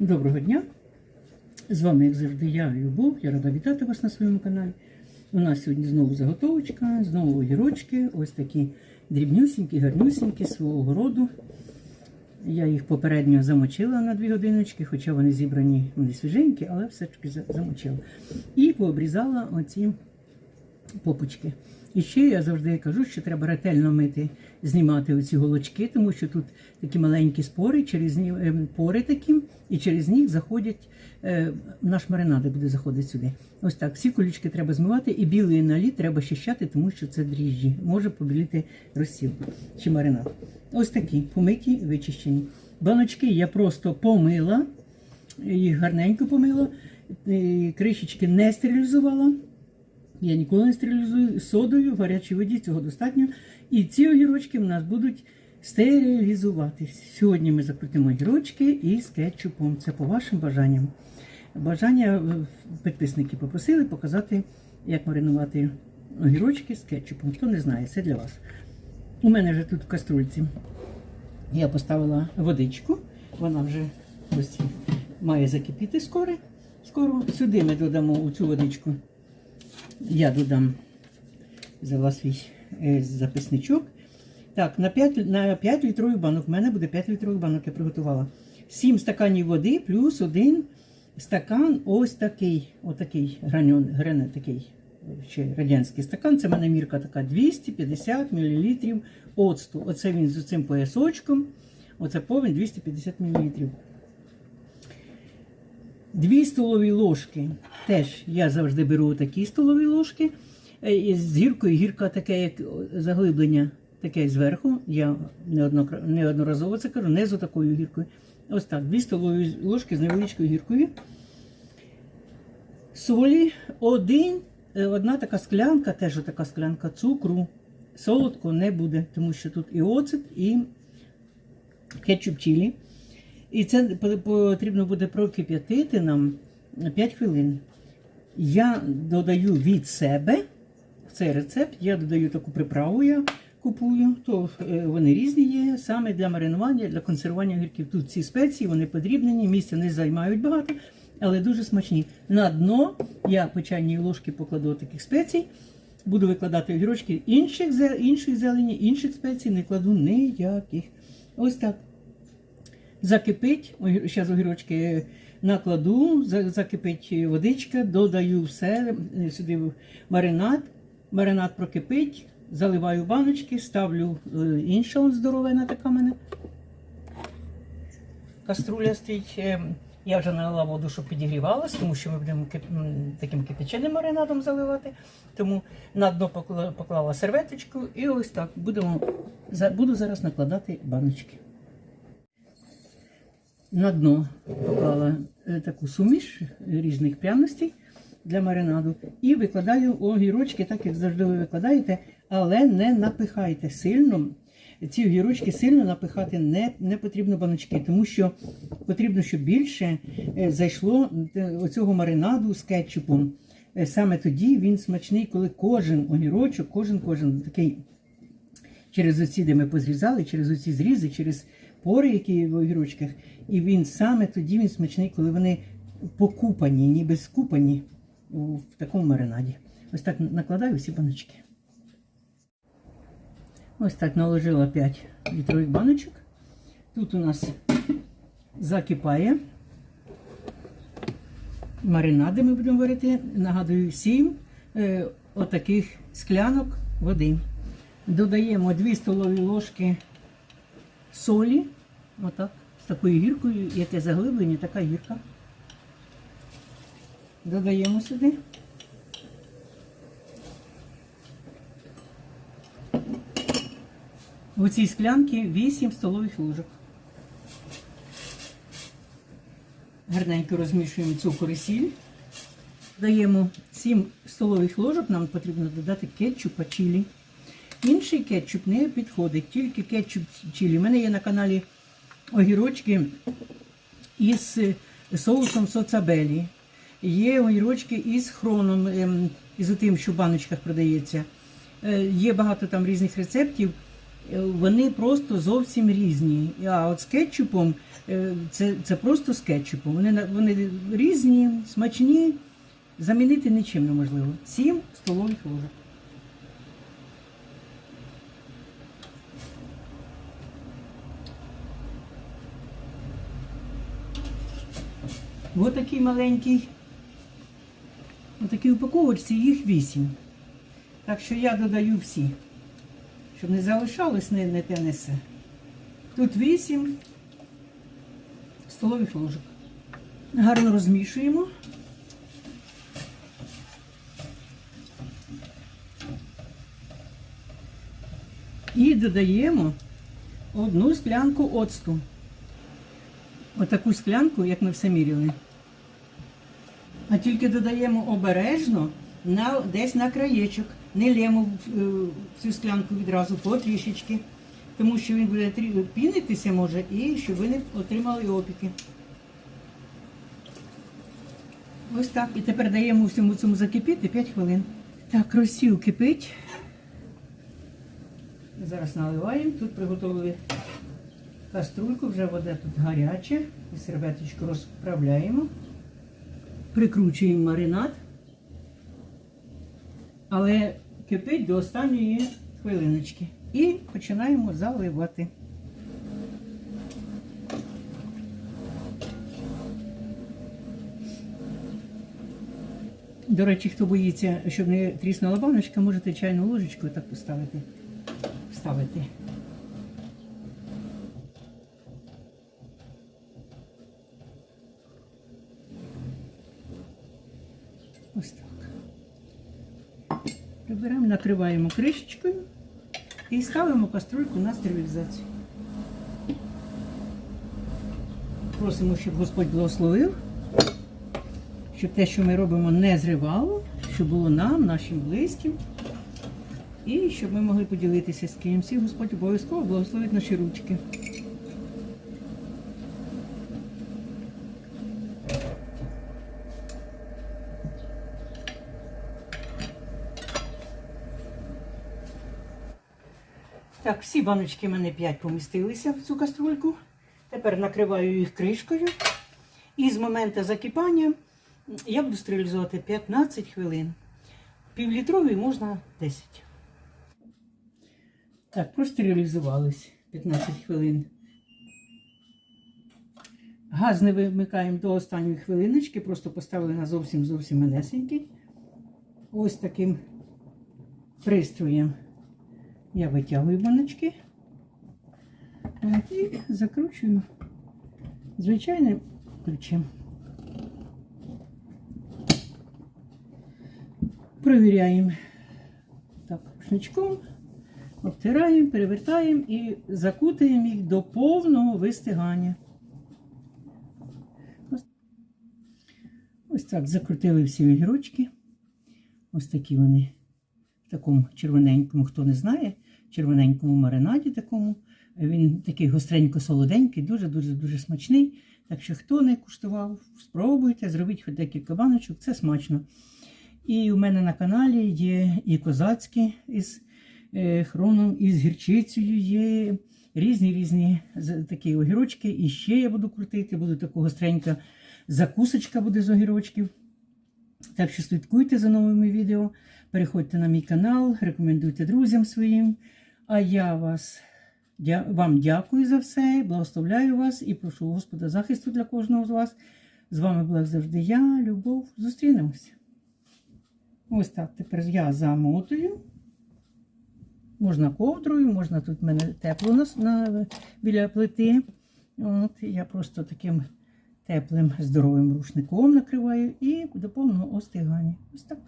Доброго дня! З вами, як завжди, я, Любов. Я рада вітати вас на своєму каналі. У нас сьогодні знову заготовочка, знову огірочки, ось такі дрібнюсінькі, гарнюсінькі свого городу. Я їх попередньо замочила на 2 годиночки, хоча вони зібрані вони свіженькі, але все ж таки замочила. І пообрізала оці попочки. І ще я завжди кажу, що треба ретельно мити, знімати оці голочки, тому що тут такі маленькі спори, через ні- ем, пори такі, і через них заходять, е, наш маринад буде заходити сюди. Ось так. Всі колючки треба змивати, і білий наліт треба щищати, тому що це дріжджі. Може побіліти розсіл чи маринад. Ось такі помиті, вичищені. Баночки я просто помила, їх гарненько помила, е, кришечки не стерилізувала. Я ніколи не стерилізую содою, в гарячій воді цього достатньо. І ці огірочки в нас будуть стерилізуватись. Сьогодні ми закрутимо огірочки із кетчупом. Це по вашим бажанням. Бажання е, підписники попросили показати, як маринувати огірочки з кетчупом. Хто не знає, це для вас. У мене вже тут в каструльці. Я поставила водичку, вона вже ось має закипіти скоро. Скоро сюди ми додамо у цю водичку я додам взяла свій е, записничок. Так, на 5, на 5 літрових банок. У мене буде 5 літрових банок, я приготувала. 7 стаканів води плюс один стакан ось такий, отакий граньон, гране, такий ще радянський стакан. Це в мене мірка така 250 мл оцту. Оце він з цим поясочком. Оце повен 250 мл. Дві столові ложки. Теж я завжди беру такі столові ложки. Е, З гіркою гірка таке, як заглиблення, таке зверху. Я неодноразово це кажу, не з такою гіркою. Ось так, дві столові ложки з невеличкою гіркою. Солі, один, е, одна така склянка, теж така склянка цукру. Солодко не буде, тому що тут і оцет, і кетчуп чилі. І це потрібно буде прокип'ятити нам 5 хвилин. Я додаю від себе в цей рецепт, я додаю таку приправу, я купую, то е, вони різні є, саме для маринування, для консервування огірків. Тут ці спеції, вони подрібнені, місця не займають багато, але дуже смачні. На дно я по чайній ложки покладу таких спецій. Буду викладати огірочки інших, іншої зелені, інших спецій, не кладу ніяких. Ось так закипить, зараз огірочки накладу, закипить водичка, додаю все е, сюди маринад. Маринад прокипить, заливаю баночки, ставлю е, інша здоровена така в мене. Каструля стоїть. е, Я вже налила воду, щоб підігрівалась, тому що ми будемо таким кипяченим маринадом заливати. Тому на дно поклала серветочку і ось так будемо, буду зараз накладати баночки на дно поклала е, таку суміш різних пряностей для маринаду і викладаю огірочки, так як завжди ви викладаєте, але не напихайте сильно. Ці огірочки сильно напихати не, не потрібно баночки, тому що потрібно, щоб більше е, зайшло е, оцього маринаду з кетчупом. Саме тоді він смачний, коли кожен огірочок, кожен кожен такий через оці, де ми позрізали, через оці зрізи, через пори, які в огірочках. І він саме тоді він смачний, коли вони покупані, ніби скупані в такому маринаді. Ось так накладаю всі баночки. Ось так наложила 5 літрових баночок. Тут у нас закипає. Маринади ми будемо варити. Нагадую, 7 е, отаких склянок води. Додаємо 2 столові ложки солі. Отак, з такою гіркою, яке заглиблення, така гірка. Додаємо сюди. У цій склянці 8 столових ложок. Гарненько розмішуємо цукор і сіль. Даємо 7 столових ложок, нам потрібно додати кетчупа чилі. Інший кетчуп не підходить, тільки кетчуп чилі. У мене є на каналі огірочки із соусом соцабелі. Є огірочки із хроном, ем, із тим, що в баночках продається. Е, Є багато там різних рецептів. е, вони просто зовсім різні. А от з кетчупом е, це, це просто з кетчупом. Вони, вони різні, смачні, замінити нічим неможливо. 7 столових ложок. Ось такий маленький. У такій упаковочці їх 8. Так що я додаю всі, щоб не залишалось не, не те несе. Тут 8 столових ложок. Гарно розмішуємо. І додаємо одну склянку оцту. Отаку склянку, як ми все міряли. А тільки додаємо обережно на, десь на краєчок. Не лємо е, цю склянку відразу потрішечки, тому що він буде пінитися може і щоб ви не отримали опіки. Ось так. І тепер даємо всьому цьому закипіти 5 хвилин. Так, розсіл кипить. Зараз наливаємо. Тут приготували каструльку, вже вода тут гаряча. І серветочку розправляємо. Прикручуємо маринад. Але кипить до останньої хвилиночки. І починаємо заливати. До речі, хто боїться, щоб не тріснула баночка, можете чайну ложечку так поставити. Вставити. Ось так. Приберемо, накриваємо кришечкою і ставимо каструльку на стерилізацію. Просимо, щоб Господь благословив, щоб те, що ми робимо, не зривало, щоб було нам, нашим близьким, і щоб ми могли поділитися з кимось. І Господь обов'язково благословить наші ручки. Так, всі баночки в мене 5 помістилися в цю каструльку. Тепер накриваю їх кришкою. І з моменту закипання я буду стерилізувати 15 хвилин. Півлітровий можна 10. Так, простерилізувались 15 хвилин. Газ не вимикаємо до останньої хвилиночки, просто поставили на зовсім зовсім манесенький. Ось таким пристроєм я витягую баночки і закручую звичайним ключем. Провіряємо так, рушничком, обтираємо, перевертаємо і закутуємо їх до повного вистигання. Ось так закрутили всі огірочки. Ось такі вони в такому червоненькому, хто не знає, червоненькому маринаді такому. Він такий гостренько-солоденький, дуже-дуже дуже смачний. Так що, хто не куштував, спробуйте, зробіть хоч декілька баночок, це смачно. І у мене на каналі є і козацькі із е, хроном, і з гірчицею є різні різні такі огірочки. І ще я буду крутити, буде така гостренька закусочка буде з огірочків. Так що слідкуйте за новими відео, переходьте на мій канал, рекомендуйте друзям своїм. А я вас, дя- вам дякую за все, благословляю вас і прошу Господа захисту для кожного з вас. З вами була завжди я, Любов. Зустрінемося. Ось так тепер я замотую. Можна ковдрою, можна тут в мене тепло на, на, біля плити. От, я просто таким теплим здоровим рушником накриваю і до повного остигання. Ось так.